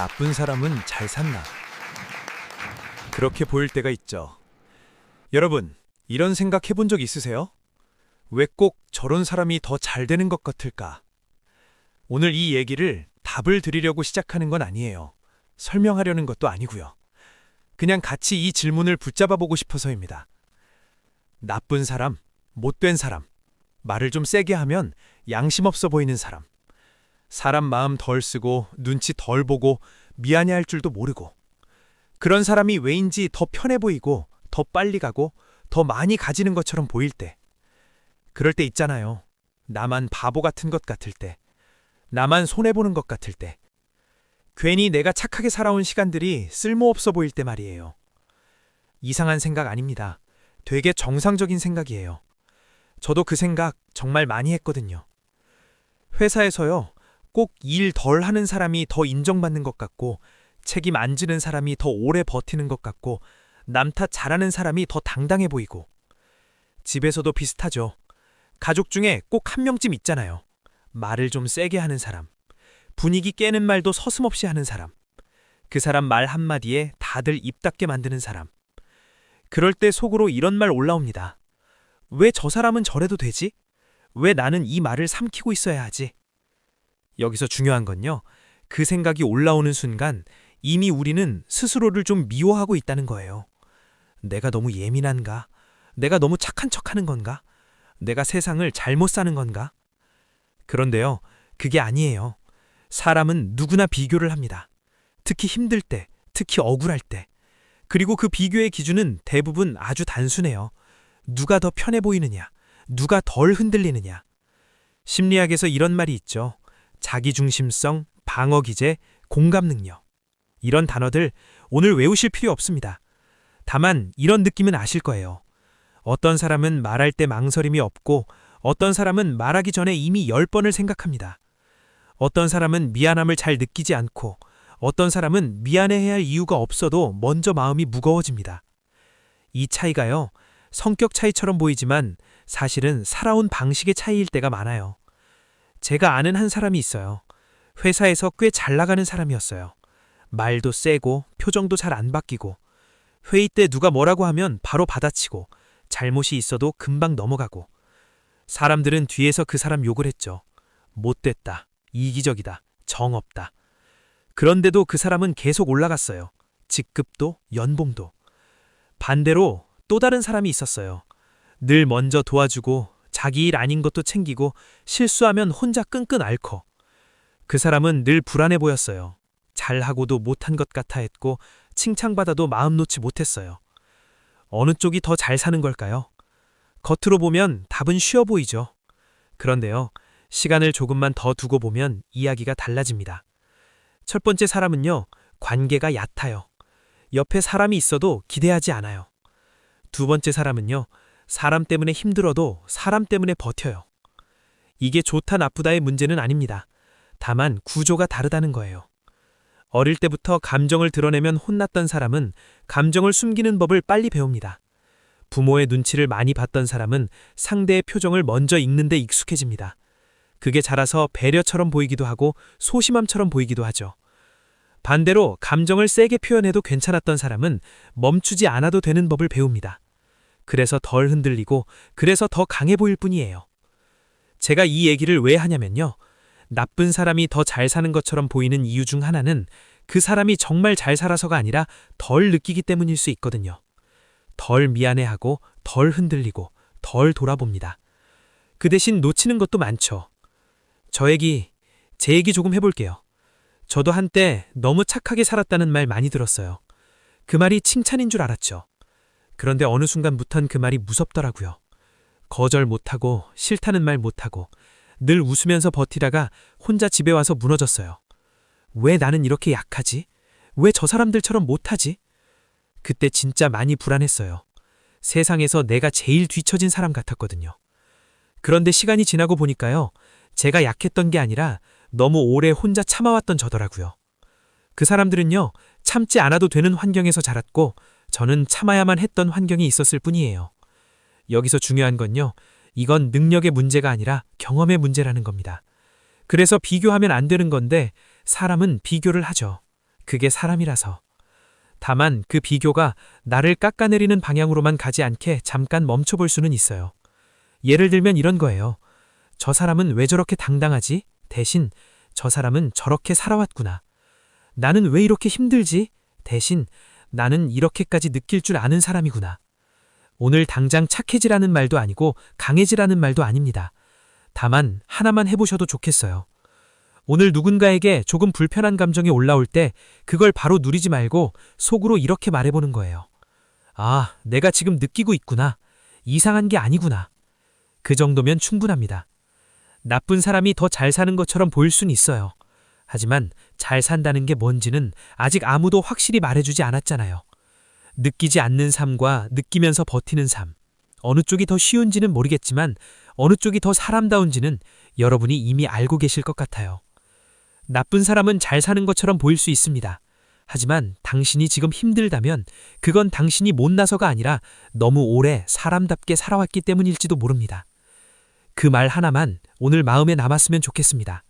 나쁜 사람은 잘 샀나? 그렇게 보일 때가 있죠. 여러분, 이런 생각 해본 적 있으세요? 왜 꼭 저런 사람이 더 잘 되는 것 같을까? 오늘 이 얘기를 답을 드리려고 시작하는 건 아니에요. 설명하려는 것도 아니고요. 그냥 같이 이 질문을 붙잡아 보고 싶어서입니다. 나쁜 사람, 못된 사람, 말을 좀 세게 하면 양심 없어 보이는 사람, 사람 마음 덜 쓰고 눈치 덜 보고 미안해 할 줄도 모르고, 그런 사람이 왜인지 더 편해 보이고 더 빨리 가고 더 많이 가지는 것처럼 보일 때, 그럴 때 있잖아요. 나만 바보 같은 것 같을 때, 나만 손해보는 것 같을 때, 괜히 내가 착하게 살아온 시간들이 쓸모없어 보일 때 말이에요. 이상한 생각 아닙니다. 되게 정상적인 생각이에요. 저도 그 생각 정말 많이 했거든요. 회사에서요, 꼭 일 덜 하는 사람이 더 인정받는 것 같고, 책임 안 지는 사람이 더 오래 버티는 것 같고, 남탓 잘하는 사람이 더 당당해 보이고, 집에서도 비슷하죠. 가족 중에 꼭 한 명쯤 있잖아요. 말을 좀 세게 하는 사람. 분위기 깨는 말도 서슴없이 하는 사람. 그 사람 말 한마디에 다들 입 닫게 만드는 사람. 그럴 때 속으로 이런 말 올라옵니다. 왜 저 사람은 저래도 되지? 왜 나는 이 말을 삼키고 있어야 하지? 여기서 중요한 건요. 그 생각이 올라오는 순간 이미 우리는 스스로를 좀 미워하고 있다는 거예요. 내가 너무 예민한가? 내가 너무 착한 척 하는 건가? 내가 세상을 잘못 사는 건가? 그런데요, 그게 아니에요. 사람은 누구나 비교를 합니다. 특히 힘들 때, 특히 억울할 때. 그리고 그 비교의 기준은 대부분 아주 단순해요. 누가 더 편해 보이느냐, 누가 덜 흔들리느냐. 심리학에서 이런 말이 있죠. 자기중심성, 방어 기제, 공감 능력. 이런 단어들 오늘 외우실 필요 없습니다. 다만 이런 느낌은 아실 거예요. 어떤 사람은 말할 때 망설임이 없고 어떤 사람은 말하기 전에 이미 열 번을 생각합니다. 어떤 사람은 미안함을 잘 느끼지 않고 어떤 사람은 미안해해야 할 이유가 없어도 먼저 마음이 무거워집니다. 이 차이가요, 성격 차이처럼 보이지만 사실은 살아온 방식의 차이일 때가 많아요. 제가 아는 한 사람이 있어요. 회사에서 꽤 잘 나가는 사람이었어요. 말도 세고 표정도 잘 안 바뀌고 회의 때 누가 뭐라고 하면 바로 받아치고 잘못이 있어도 금방 넘어가고 사람들은 뒤에서 그 사람 욕을 했죠. 못됐다. 이기적이다. 정없다. 그런데도 그 사람은 계속 올라갔어요. 직급도 연봉도. 반대로 또 다른 사람이 있었어요. 늘 먼저 도와주고 자기 일 아닌 것도 챙기고 실수하면 혼자 끙끙 앓고. 그 사람은 늘 불안해 보였어요. 잘하고도 못한 것 같아 했고 칭찬받아도 마음 놓지 못했어요. 어느 쪽이 더 잘 사는 걸까요? 겉으로 보면 답은 쉬워 보이죠. 그런데요, 시간을 조금만 더 두고 보면 이야기가 달라집니다. 첫 번째 사람은요, 관계가 얕아요. 옆에 사람이 있어도 기대하지 않아요. 두 번째 사람은요, 사람 때문에 힘들어도 사람 때문에 버텨요. 이게 좋다 나쁘다의 문제는 아닙니다. 다만 구조가 다르다는 거예요. 어릴 때부터 감정을 드러내면 혼났던 사람은 감정을 숨기는 법을 빨리 배웁니다. 부모의 눈치를 많이 봤던 사람은 상대의 표정을 먼저 읽는데 익숙해집니다. 그게 자라서 배려처럼 보이기도 하고 소심함처럼 보이기도 하죠. 반대로 감정을 세게 표현해도 괜찮았던 사람은 멈추지 않아도 되는 법을 배웁니다. 그래서 덜 흔들리고 그래서 더 강해 보일 뿐이에요. 제가 이 얘기를 왜 하냐면요. 나쁜 사람이 더 잘 사는 것처럼 보이는 이유 중 하나는 그 사람이 정말 잘 살아서가 아니라 덜 느끼기 때문일 수 있거든요. 덜 미안해하고 덜 흔들리고 덜 돌아봅니다. 그 대신 놓치는 것도 많죠. 저 얘기, 제 얘기 조금 해볼게요. 저도 한때 너무 착하게 살았다는 말 많이 들었어요. 그 말이 칭찬인 줄 알았죠. 그런데 어느 순간부턴 그 말이 무섭더라고요. 거절 못하고 싫다는 말 못하고 늘 웃으면서 버티다가 혼자 집에 와서 무너졌어요. 왜 나는 이렇게 약하지? 왜 저 사람들처럼 못하지? 그때 진짜 많이 불안했어요. 세상에서 내가 제일 뒤처진 사람 같았거든요. 그런데 시간이 지나고 보니까요. 제가 약했던 게 아니라 너무 오래 혼자 참아왔던 저더라고요. 그 사람들은요, 참지 않아도 되는 환경에서 자랐고, 저는 참아야만 했던 환경이 있었을 뿐이에요. 여기서 중요한 건요, 이건 능력의 문제가 아니라 경험의 문제라는 겁니다. 그래서 비교하면 안 되는 건데, 사람은 비교를 하죠. 그게 사람이라서. 다만 그 비교가 나를 깎아내리는 방향으로만 가지 않게 잠깐 멈춰볼 수는 있어요. 예를 들면 이런 거예요. 저 사람은 왜 저렇게 당당하지? 대신 저 사람은 저렇게 살아왔구나. 나는 왜 이렇게 힘들지? 대신 나는 이렇게까지 느낄 줄 아는 사람이구나. 오늘 당장 착해지라는 말도 아니고 강해지라는 말도 아닙니다. 다만 하나만 해보셔도 좋겠어요. 오늘 누군가에게 조금 불편한 감정이 올라올 때 그걸 바로 누리지 말고 속으로 이렇게 말해보는 거예요. 아, 내가 지금 느끼고 있구나. 이상한 게 아니구나. 그 정도면 충분합니다. 나쁜 사람이 더 잘 사는 것처럼 보일 순 있어요. 하지만 잘 산다는 게 뭔지는 아직 아무도 확실히 말해주지 않았잖아요. 느끼지 않는 삶과 느끼면서 버티는 삶. 어느 쪽이 더 쉬운지는 모르겠지만 어느 쪽이 더 사람다운지는 여러분이 이미 알고 계실 것 같아요. 나쁜 사람은 잘 사는 것처럼 보일 수 있습니다. 하지만 당신이 지금 힘들다면 그건 당신이 못나서가 아니라 너무 오래 사람답게 살아왔기 때문일지도 모릅니다. 그 말 하나만 오늘 마음에 남았으면 좋겠습니다.